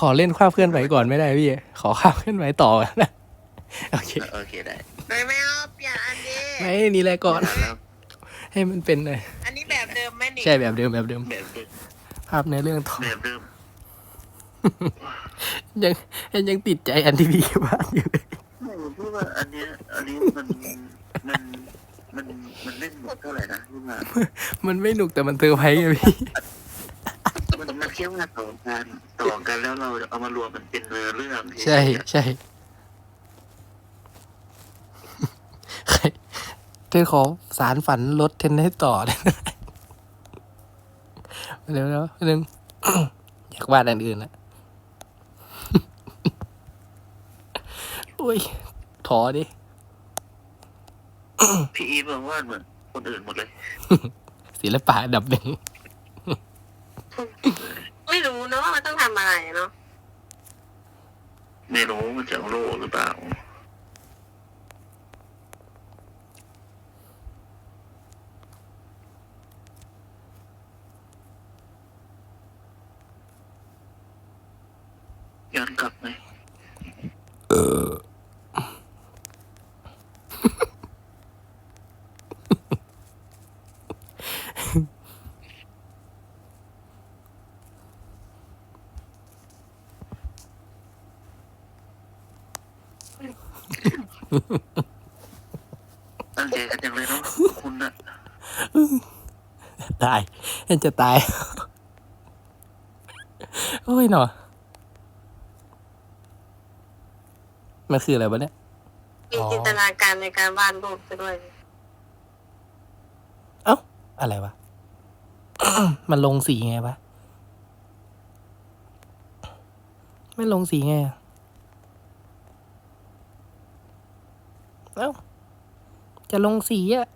ขอเล่นความเคลื่อนไหวก่อนไม่ได้พี่ ขอความเคลื่อนไหวต่อนะโอเคโอเคได้ไม่ไม่เอาเปลี่ยนอันนี้ไม่นี่แหละก่อนแล้วให้มันเป็นเลยอันนี้แบบเดิมไหมนี่ใช่แบบเดิมแบบเดิมแบบเดิมภาพในเรื่องต่อแบบเดิมยังยังติดใจอันที่พี่วาดอยู่เลยไม่ผมพูดว่าอันเนี้ยอันนี้มันมันมันมันเล่นหมดเท่าไหร่นะพี่มามันไม่หนุกแต่มันเซอร์ไพรส์ไงพี่มันมัน แค่ว่าต่อกันต่อกันแล้วเราเอามารวมมันเป็นเนื้อเรื่องใช่ใช่ใครเธอขอสารฝันรถเทนให้ต่อเลยเร็วแล้วนึงอยากวาดอันอื่นละอุ้ยถอดิ พี่อีฟบอกว่าเหมือนคนอื่นหมดเลย ศิลปะอันดับหนึ่ง ไม่รู้นะว่ามันต้องทำอะไรเนาะไม่รู้มันจะโลหรือเปล่า ย้อนกลับไหม ตั้งใจกันจังเลยเนาะคุณน่ะตายฉันจะตาย โอ้ยหนอมันคืออะไรวะเนี่ย มีอ๋อจินตนาการในการวาดรูปไปด้วย เอ้า อะไรวะ มันลงสีไงวะ ไม่ลงสีไงอะ เอ้า จะลงสีอะ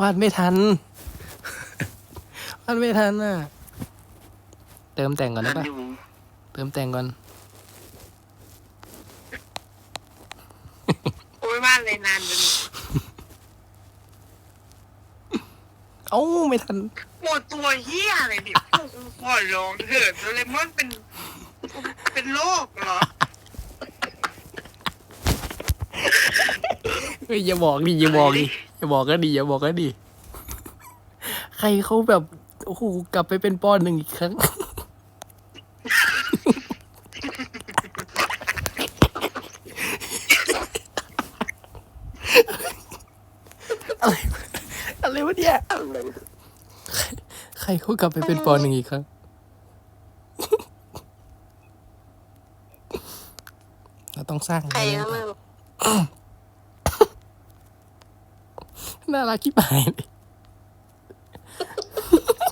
วาดไม่ทัน วาดไม่ทันอะ เติมแต่งก่อนได้นั่นปะอยู่เติมแต่งก่อน โอ้ยวาด เลยนานเลยเอ้าไม่ทัน หมดตัวเฮียอะไรดิพวกกูขอร้องเถิดโดเรมอนเป็น เป็นโรคเหรอ เฮ้ยอย่าบอกดิอย่าบอกดิอย่าบอกก็ดีอย่าบอกก็ดี ใครเขาแบบ โอ้โหกลับไปเป็นปอนหนึ่งอีกครั้ง อะไรวะอะไรวะเนี่ย อะไร ใครเขากลับไปเป็นปอหนึ่งอีกครั้งเราต้องสร้างใครก็ไม่รู้น่ารักที่หายเลย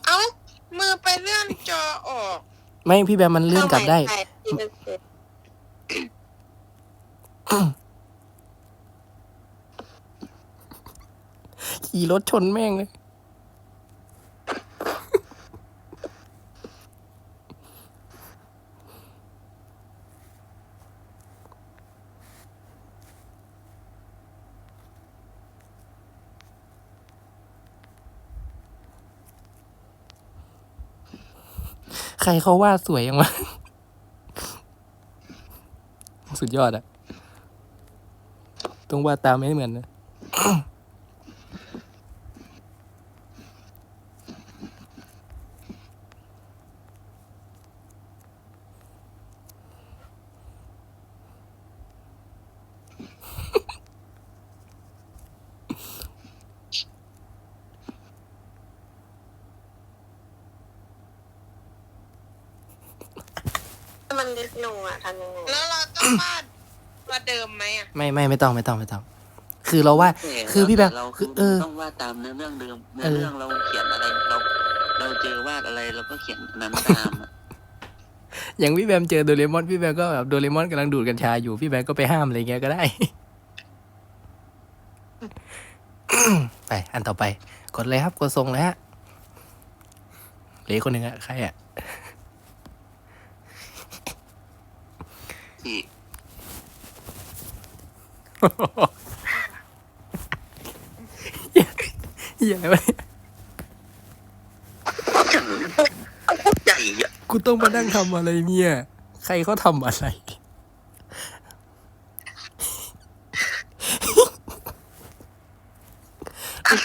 เอ้ามือไปเลื่อนจอออก ไม่พี่แบมมันเลื่อนกลับได้เข้าใหม่ที่มันเสร็จขี่รถชนแม่งเลย ใครเขาว่าสวยยังวะ สุดยอดอะต้องวาดตามไม่เหมือนนะ ถ้ามันเล็กลงอะทำยังไงแล้วเราต้องวาดวาดเดิมไหมอะไม่ไม่ไม่ต้องไม่ต้องไม่ต้อง คือเราว่า คือพี่แบบเราคืคืออเออ ต้องวาดตามเนื้อเรื่องเดิมเนื้เอออเรื่องเราเขียนอะไรเรา เราเจอวาดอะไรเราก็เขียนอันนั้นตามอะอย่างพี่แบมเจอโดเรมอนพี่แบมก็แบบโดเรมอนกำลังดูดกัญชาอยู่พี่แบมก็ไปห้ามอะไรเงี้ยก็ได้ ไป อันต่อไป กดเลยครับ กดส่งเลยฮะเหลืออกคนหนึ่งอะใครอะ พี่ เหี้ยอะไรวะเนี่ยจังใหญ่อะกูต้องมานั่งทำอะไรเนี่ย ใครเขาทำอะไร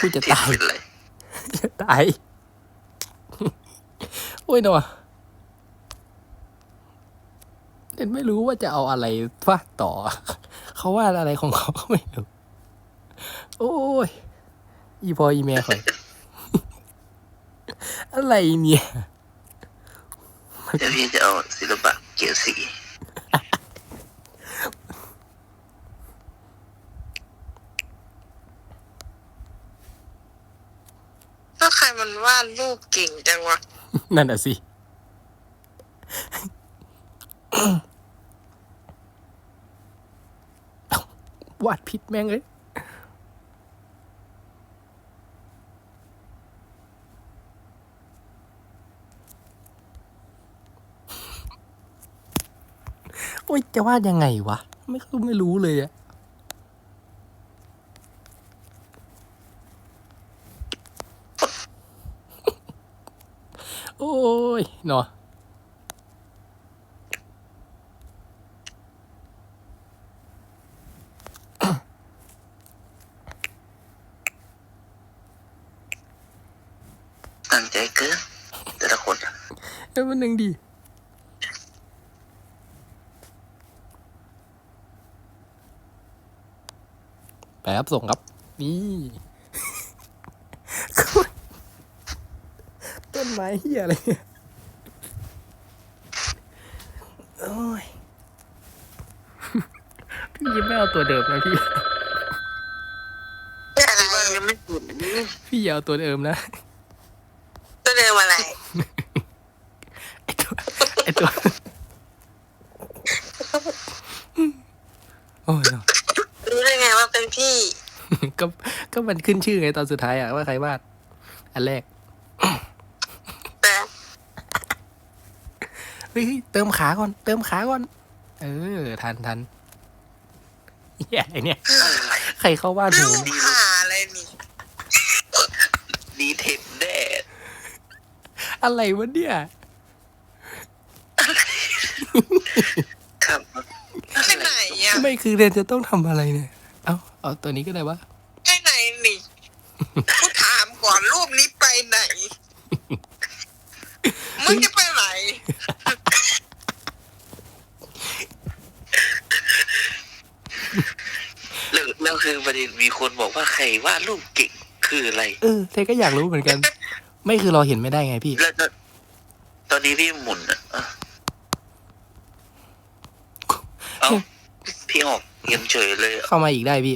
กูจะตาย เป็นไร จะตาย โอ้ยเนาะ เด็นไม่รู้ว่าจะเอาอะไรฟาดต่อ เขาว่าอะไรของเขาก็ไม่รู้ โอ้ย อีพออีเมลคอย อะไรเนี่ยเดี๋ยวพี่จะเอาศิลปะเกียรติสีก็ใครมันวาดรูปเก่งจังวะ นั่นอะสิ วาดผิดแม่งเลยโอ้ยจะวาดยังไงวะ ไม่คือไม่รู้เลยอะโอ้ยเนาะ ตั้งใจเกินแต่ละคนอะเอ้ยมันหนึ่งดีไปครับส่งครับ นี่ ต้นไม้เฮียอะไรเนี่ยโอ้ย พี่ยิ้มไม่เอาตัวเดิมนะพี่อะไรที่บ้านยังไม่สุดนี่พี่อย่าเอาตัวเดิมนะ ตัวเดิมอะไร ไอตัวไอตัว โอ้ยเนาะ รู้ได้ไงว่าเป็นพี่ ก็ก็มันขึ้นชื่อไงตอนสุดท้ายอะว่าใครวาด อันแรก แต่เฮ้ยเฮ้ยเติมขาก่อน เติมขาก่อน เออ ทันทันเหี้ยไอเนี่ยอะไรใครเข้าบ้านหรูนูปหาอะไรนี่ดีเทนแน่อะไรวะเนี่ย ครับไปไหนอะ ไม่คือเรียนจะต้องทำอะไรเนี่ย เอาเอาตัวนี้ก็ได้วะไปไหนนี่ กูถามก่อนรูปนี้ไปไหน มึงจะไปไหน แล้วแล้วคือประเด็นมีคนบอกว่าใครวาดรูปเก่งคืออะไร เออเทก็อยากรู้เหมือนกัน ไม่คือเราเห็นไม่ได้ไงพี่ แล้วแล้วตอนนี้พี่หมุนอะอะเอาพี่ออกเงียบเฉยเลยอะเข้ามาอีกได้พี่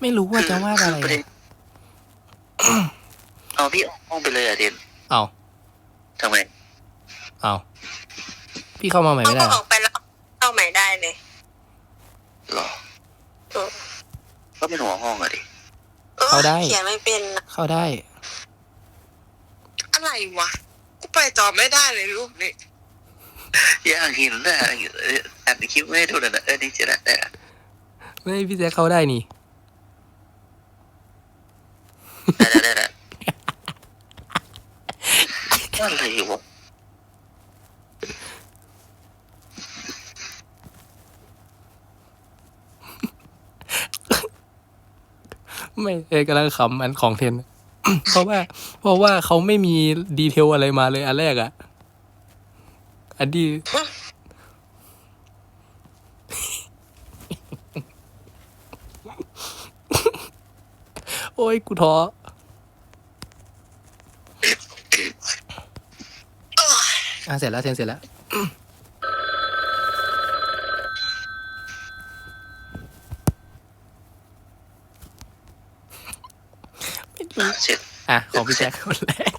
ไม่รู้ว่าจะวาดอะไรคืประเด็นเอาพี่ออกห้องไปเลยอะเดนเอาทำไมเอาพี่เข้ามาใหม่เขาไม่ได้ก็เหรอออกไปแล้วเข้าใหม่ได้เลยหรอเออก็เป็นหัวห้องอะดิออเขียนไม่เป็นนะเข้าได้ อะไรวะกูไปต่อไม่ได้เลยรูปนี้อยากเห็นน่ะเอ่ออ่านคลิปไม่ถูกนะเออนี่จะได้แต่ไม่พี่แจ๊คเข้าได้นี่ ได้ได้ได้อะไรวะไม่เอกำลังขำอันของเทน เพราะว่า เพราะว่าเขาไม่มีดีเทลอะไรมาเลยอันแรกอะอันดีโอ้ยกูท้อ อะเสร็จแล้วเทนเสร็จแล้วไม่รู้เสร็จอะ ของพี่แจ็คคนแรก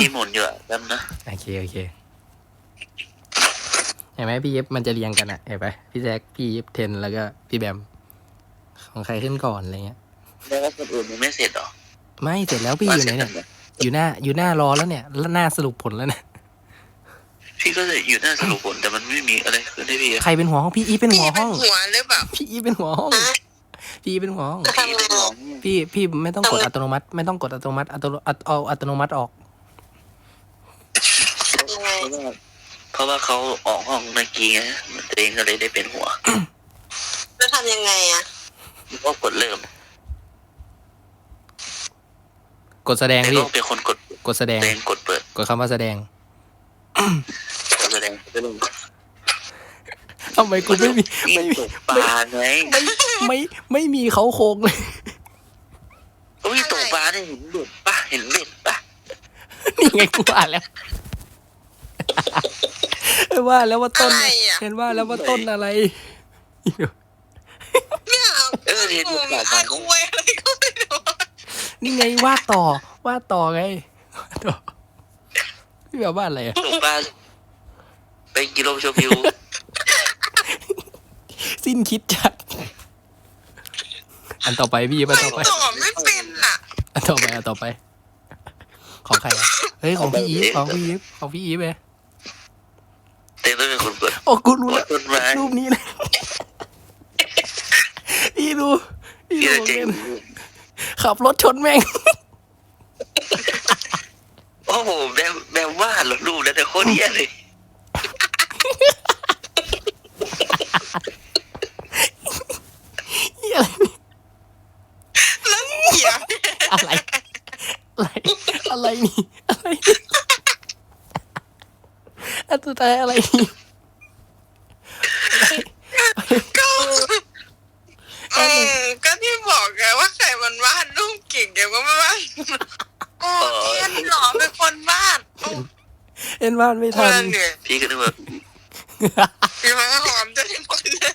พี่หมุนอยู่อะแป๊บนะโอเค โอเค เห็นไหมพี่เย็บมันจะเรียงกันอะเห็นไหมพี่แจ็คพี่เย็บเทนแล้วก็พี่แบม ของใครขึ้นก่อนอะไรเงี้ยแล้วคนอื่นยังไม่เสร็จหรอไม่เสร็จแล้วพี่อยู่ไหนเนี่ย อยู่หน้าอยู่หน้ารอแล้วเนี่ยแล้วหน้าสรุปผลแล้วเนี่ยพี่ก็จะอยู่หน้าสรุปผลแต่มันไม่มีอะไรขึ้นให้พี่อะใครเป็นหัวห้องพี่อีฟเป็นหัพี่วเป็ห้นองหัวหรือเปล่าพี่อีฟเป็นหัวห้องฮะพี่อีฟเป็นหัวห้องทำไงอะพี่พี่ไม่ต้องกดอัตโนมัติ ไม่ต้องกดอัตโนมัติอัตโนเอาเอาอัตโนมัติออกยังไงเพราะว่าเขาออกห้องเมื่อกี้ไงตัวเองก็เลยได้เป็นหัวแล้วทำยังไงอะก็กดเริ่ม กดแสดงแต่พี่ก็เป็นคนกดกดแสดงตัวเองกดเปิดกดคำว่าแสดงกดแสดงไปเลยทำไมกูไม่มียิ่ไม่งมีตกปลาไงไม่ไม่ไม่มีเขาโครงเลยโอ้ยตกปลาได้เห็นเบ็ดปะเห็นเบ็ดปะนี่ไงกูว่าแล้วว่าแล้วว่าต้นอะไรอะเห็นว่าแล้วว่าต้นอะไร เนี่ยเออเห็นผเบ็ดมปลาอาคุยอะไรก็ไม่รู้ นี่ไงวาดต่อวาดต่อไงวาดต่อพี่แบบว่าอะไรอะตกปลาไปกิโลชมวิวสิ้นคิดจัดอันต่อไปพี่อันต่อไปตอบไม่เป็นอะ อันต่อไปอันต่อไป ของใครอะเฮ้ยของพี่อีฟของพี่อีฟของพี่อีฟเลยเต็มต้องเป็นคนกดโอ้กูรู้แล้วต้นไม้รูปนี้เลยพี่ดูพี่ที่ดูจะเจ๋ง ขับรถชนแม่ง โอ้โหแบบแบบว่าดเหรอรูปแล้วแต่โคตรเหี้ยเลย เหี้ยอะไรนี่แล้วเหี้ยอะไร อะไร อะไรนี่ อะไรนี่อันสุดท้ายอะไรนี่ ก็เออก็ที่บอกไงว่าใครมันวาดรูปเก่งแกก็ไม่วาดโอ้เทียนหรอเป็นคนวาดโอ้ เอ็นวาดไม่คทันนเนี่ยพี่ก็นึกว่าพี่มันหอมจะได้หมดเลย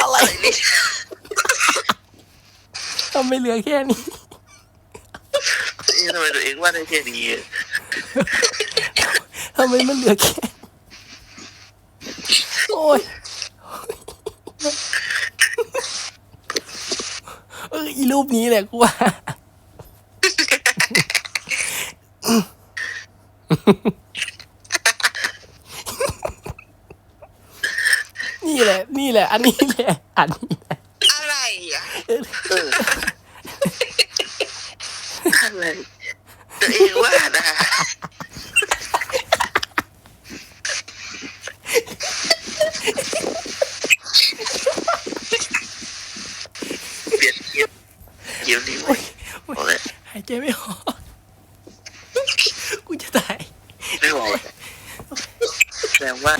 อะไรทำไมเหลือแค่นี้เอ๊ะทำไมตัวเองว่าดได้แค่นี้ ทำไมมันเหลือแค่นี้โอ้ยเอออีรูปนี้แหละกูว่านี่แหละ นี่แหละ อันนี้แหละ อันนี้แหละ อะไรอะ เอออะไรตัวเองว่าดนะเปลี่ยนเกียร์เกียร์นี้ไว้เอาเลย หาย ใจไม่ออกกูจะตาย ไม่ออกแสดงว่า